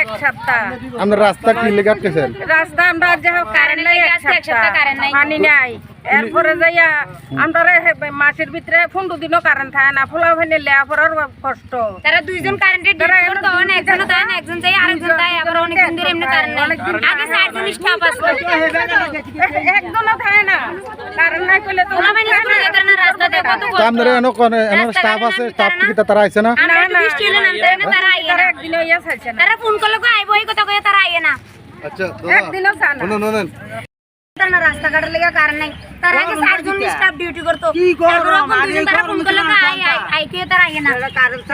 এক সপ্তাহ। আপনার রাস্তা কি লেগে আটকেছেন? রাস্তা আমরা যে কারেন্ট নাই এক সপ্তাহ কারেন্ট নাই। পানি নাই। এরপরে যাইয়া আমরা মাসের ভিতরে ফোনটু দিনও কারেন্ট থাকে না। ফুলা ফেনে লেয়া পড়ার কষ্ট। তারা দুইজন কারেন্টের একজন না একজন যায় আরেকজন দেয় আবার অনেকদিন ধরে এমনি কারেন্ট নাই। আগে চারজন স্টাফ আসলো একদমও থাকে না। কারেন্ট নাই কইলে তো আপনার এনো কোন এনো স্টাফ আছে স্টাফ কি তারা আইছে না আমরা একটু বৃষ্টি হলে নামতে না তারা আইয়ে তারা না একদিনও ইয়ে চাইছে না তারা ফোন করলে কো আইবো এই কথা কয়ে তারা আইয়ে না আচ্ছা একদিনও চা না শুনুন তারা না রাস্তাঘাটের লেগে কারেন্ট নাই তারা আগে চারজন স্টাফ ডিউটি করতো তারপরে কোন দুজন তারা ফোন করলে কো আই আই আই কে তারা আইয়ে না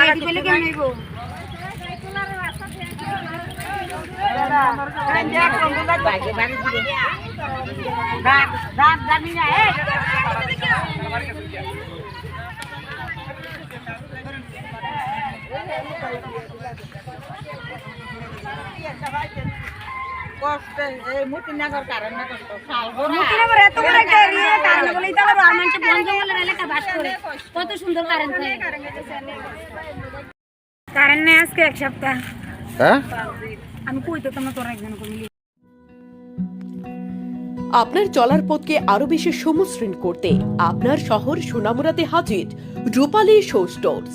এই দিলে কেমন হইবো মুক্তিনগর এত বড় একটা এরিয়া তার না বলেই তো আবার আর মানুষ বন জঙ্গলের এলাকা বাস করে কত সুন্দর কারেন্ট কারেন্ট নেই আজকে এক সপ্তাহ। হ্যাঁ? আমি কই তো তোমরা তোরা একজন করে আপনার চলার পথকে আরও বেশি সমশ্রীন করতে আপনার শহর সোনামুরাতে হাজির রূপালী শো স্টোর্স।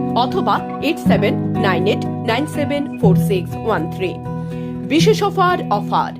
অথবা eight seven nine eight nine seven four six one three বিশেষ অফার অফার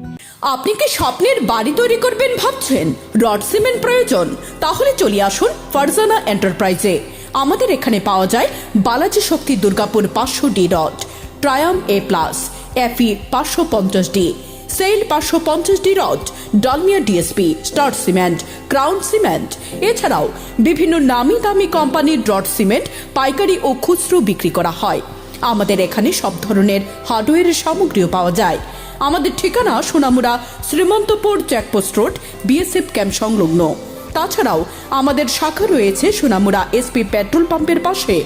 আপনি কি স্বপ্নের বাড়ি তৈরি করবেন ভাবছেন? রড সিমেন্ট প্রয়োজন? তাহলে চলে আসুন ফারজানা এন্টারপ্রাইজে। আমাদের এখানে পাওয়া যায় বালাজি শক্তি দুর্গাপুর পাঁচশো D rod, Triumf A plus, এফি পাঁচশো পঞ্চাশ ডি, সেল পাঁচশো পঞ্চাশ D rod Dalmia DSP star cement crown cement এছাড়াও বিভিন্ন নামি দামি কোম্পানির রড সিমেন্ট পাইকারি ও খুচরো বিক্রি করা হয়। আমাদের এখানে সব ধরনের হার্ডওয়্যারের সামগ্রীও পাওয়া যায়। আমাদের ঠিকানা Sonamura, Shrimantapur checkpost road BSF camp সংলগ্ন। তাছাড়াও আমাদের শাখা রয়েছে সোনামুড়া এসপি পেট্রোল পাম্পের পাশে।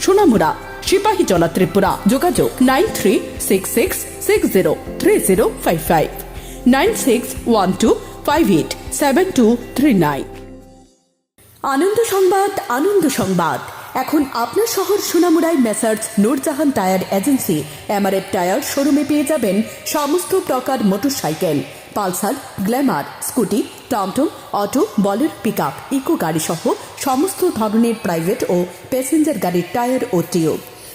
সোনামুড়া, সিপাহীজলা ত্রিপুরা। যোগাযোগ nine three six six six zero three zero five five. Nine six one two five eight seven two three nine. Ananda Sangbad Ananda Sangbad. এখন আপনার শহর সোনামুড়ায় messrs Nurjahan tyre agency. MRF tyre শোরুমে পেয়ে যাবেন সমস্ত প্রকার মোটরসাইকেল। পালসার, গ্ল্যামার, স্কুটি, টমটম, auto, বলের পিক আপ ইকো গাড়ি সহ সমস্ত ধরনের প্রাইভেট ও প্যাসেঞ্জার গাড়ির টায়ার ও টিউব।